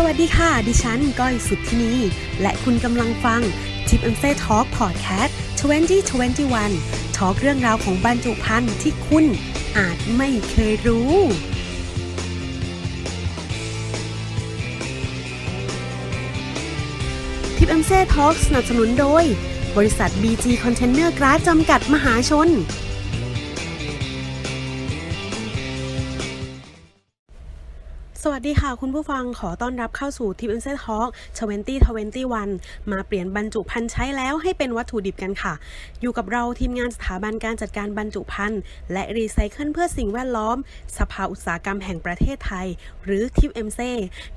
สวัสดีค่ะ ดิฉันก้อยสุดที่นี้และคุณกำลังฟัง t i p เ m เซ่ทอ l k พอดแคสต์2021ทอล์กเรื่องราวของบรรจุภัณฑ์ที่คุณอาจไม่เคยรู้ทิปเอ็มเซ่ทอล์กสนับสนุนโดย บริษัท BG Container Glass จำกัดมหาชน วัสดีค่ะ คุณผู้ฟังขอต้อนรับเข้าสู่ทิปเอ็นเซทอล์ก2021 มาเปลี่ยนบรรจุภัณฑ์ใช้แล้วให้เป็นวัตถุดิบกันค่ะ อยู่กับเราทีมงานสถาบันการจัดการบรรจุภัณฑ์และรีไซเคิลเพื่อสิ่งแวดล้อม สภาอุตสาหกรรมแห่งประเทศไทย หรือทิปเอ็มเซ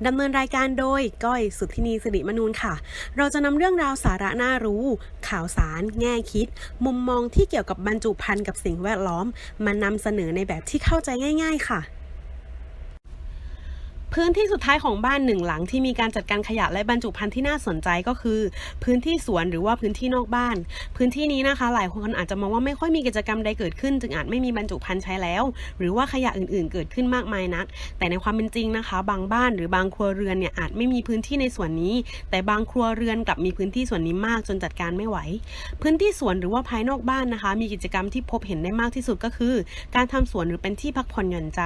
ดำเนินรายการโดยก้อยสุทธินีสิริมนูนค่ะ เราจะนำเรื่องราวสาระน่ารู้ ข่าวสาร แง่คิด มุมมองที่เกี่ยวกับบรรจุภัณฑ์กับสิ่งแวดล้อม มานำเสนอในแบบที่เข้าใจง่าย ๆ ค่ะ พื้นที่สุดท้ายของบ้านหนึ่งหลังที่มีการจัดการขยะและบรรจุภัณฑ์ที่น่าสนใจก็คือ พื้นที่สวนหรือว่าพื้นที่นอกบ้าน พื้นที่นี้นะคะ หลายคนอาจจะมองว่าไม่ค่อยมีกิจกรรมใดเกิดขึ้น จึงอาจไม่มีบรรจุภัณฑ์ใช้แล้ว หรือว่าขยะอื่นๆ เกิดขึ้นมากมายนัก แต่ในความเป็นจริงนะคะ บางบ้านหรือบางครัวเรือนเนี่ยอาจไม่มีพื้นที่ในส่วนนี้ แต่บางครัวเรือนกลับมีพื้นที่ส่วนนี้มากจนจัดการไม่ไหว พื้นที่สวนหรือว่าภายนอกบ้านนะคะ มีกิจกรรมที่พบเห็นได้มากที่สุดก็คือ การทำสวนหรือเป็นที่พักผ่อนหย่อนใจ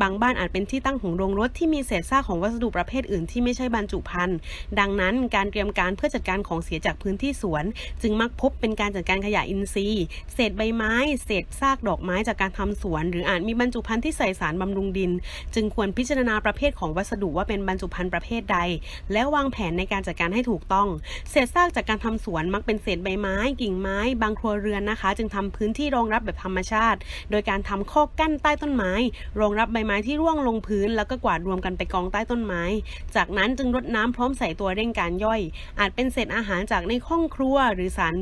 บางบ้านอาจเป็นที่ตั้งของโรงรถที่มีเศษซากของวัสดุประเภทอื่นที่ไม่ใช่บรรจุภัณฑ์ ดังนั้นการเตรียมการเพื่อจัดการของเสียจากพื้นที่สวน จึงมักพบเป็นการจัดการขยะอินทรีย์ เศษใบไม้ เศษซากดอกไม้จากการทำสวน หรืออาจมีบรรจุภัณฑ์ที่ใส่สารบำรุงดิน จึงควรพิจารณาประเภทของวัสดุว่าเป็นบรรจุภัณฑ์ประเภทใด และวางแผนในการจัดการให้ถูกต้อง เศษซากจากการทำสวนมักเป็นเศษใบไม้ กิ่งไม้ บางครัวเรือนนะคะ จึงทำพื้นที่รองรับแบบธรรมชาติ โดยการทำข้อกั้นใต้ต้นไม้ รองรับใบไม้ที่ร่วงลงพื้นแล้วก็กวาดรวมกันไปกองใต้ต้นไม้ จากนั้นจึงรดน้ำพร้อมใส่ตัวเร่งการย่อย อาจเป็นเศษอาหารจากในห้องครัวหรือสาร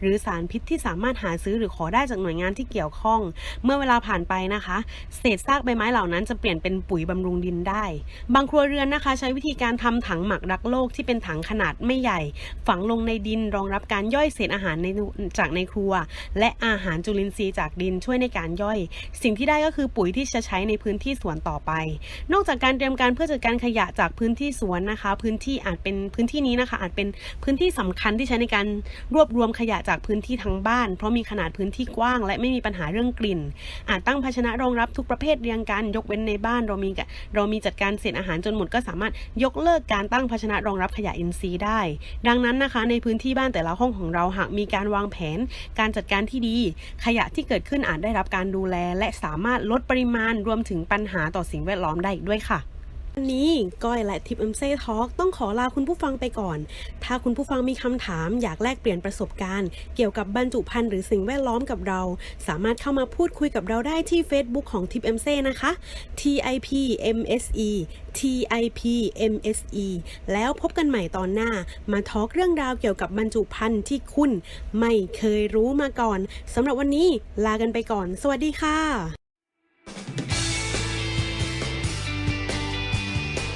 หรือสารพิษที่สามารถหาซื้อหรือขอได้จากหน่วยงานที่เกี่ยวข้อง เมื่อเวลาผ่านไปนะคะ เศษซากใบไม้เหล่านั้นจะเปลี่ยนเป็นปุ๋ยบำรุงดินได้ บางครัวเรือนนะคะ ใช้วิธีการทำถังหมักรักโลกที่เป็นถังขนาดไม่ใหญ่ ฝังลงในดินรองรับการย่อยเศษอาหารในจากในครัว และอาหารจุลินทรีย์จากดินช่วยในการย่อย สิ่งที่ได้ก็คือปุ๋ยที่จะใช้ในพื้นที่สวนต่อไป นอกจากการเตรียมการเพื่อจัดการขยะจากพื้นที่สวนนะคะ พื้นที่อาจเป็นพื้นที่นี้นะคะ อาจเป็นพื้นที่สำคัญที่ใช้ในการรวบรวมขยะจากพื้นที่ทั้งบ้าน เพราะมีขนาดพื้นที่กว้าง และไม่มีปัญหาเรื่องกลิ่น อาจตั้งภาชนะรองรับทุกประเภทเรียงกันยกเว้นในบ้านเรามีเรามีจัดการเศษอาหารจนหมดก็สามารถยกเลิกการตั้งภาชนะรองรับขยะอินทรีย์ได้ ดังนั้นนะคะ ในพื้นที่บ้านแต่ละห้องของเราหากมีการวางแผน การจัดการที่ดี ขยะที่เกิดขึ้นอาจได้รับการดูแล และสามารถลดปริมาณรวมถึงปัญหาต่อสิ่งแวดล้อมได้อีกด้วยค่ะ วันนี้ก้อยและทิปเอ็มเซ่ทอล์กต้องขอลาคุณผู้ฟังไปก่อน ถ้าคุณผู้ฟังมีคำถามอยากแลกเปลี่ยนประสบการณ์ เกี่ยวกับบรรจุภัณฑ์หรือสิ่งแวดล้อมกับเรา สามารถเข้ามาพูดคุยกับเราได้ที่ Facebook ของทิปเอ็มเซ่นะคะ TIP MSE TIP MSE แล้วพบกันใหม่ตอนหน้า มาทอล์กเรื่องราวเกี่ยวกับบรรจุภัณฑ์ที่คุณไม่เคยรู้มาก่อนสำหรับวันนี้ลากันไปก่อน สวัสดีค่ะ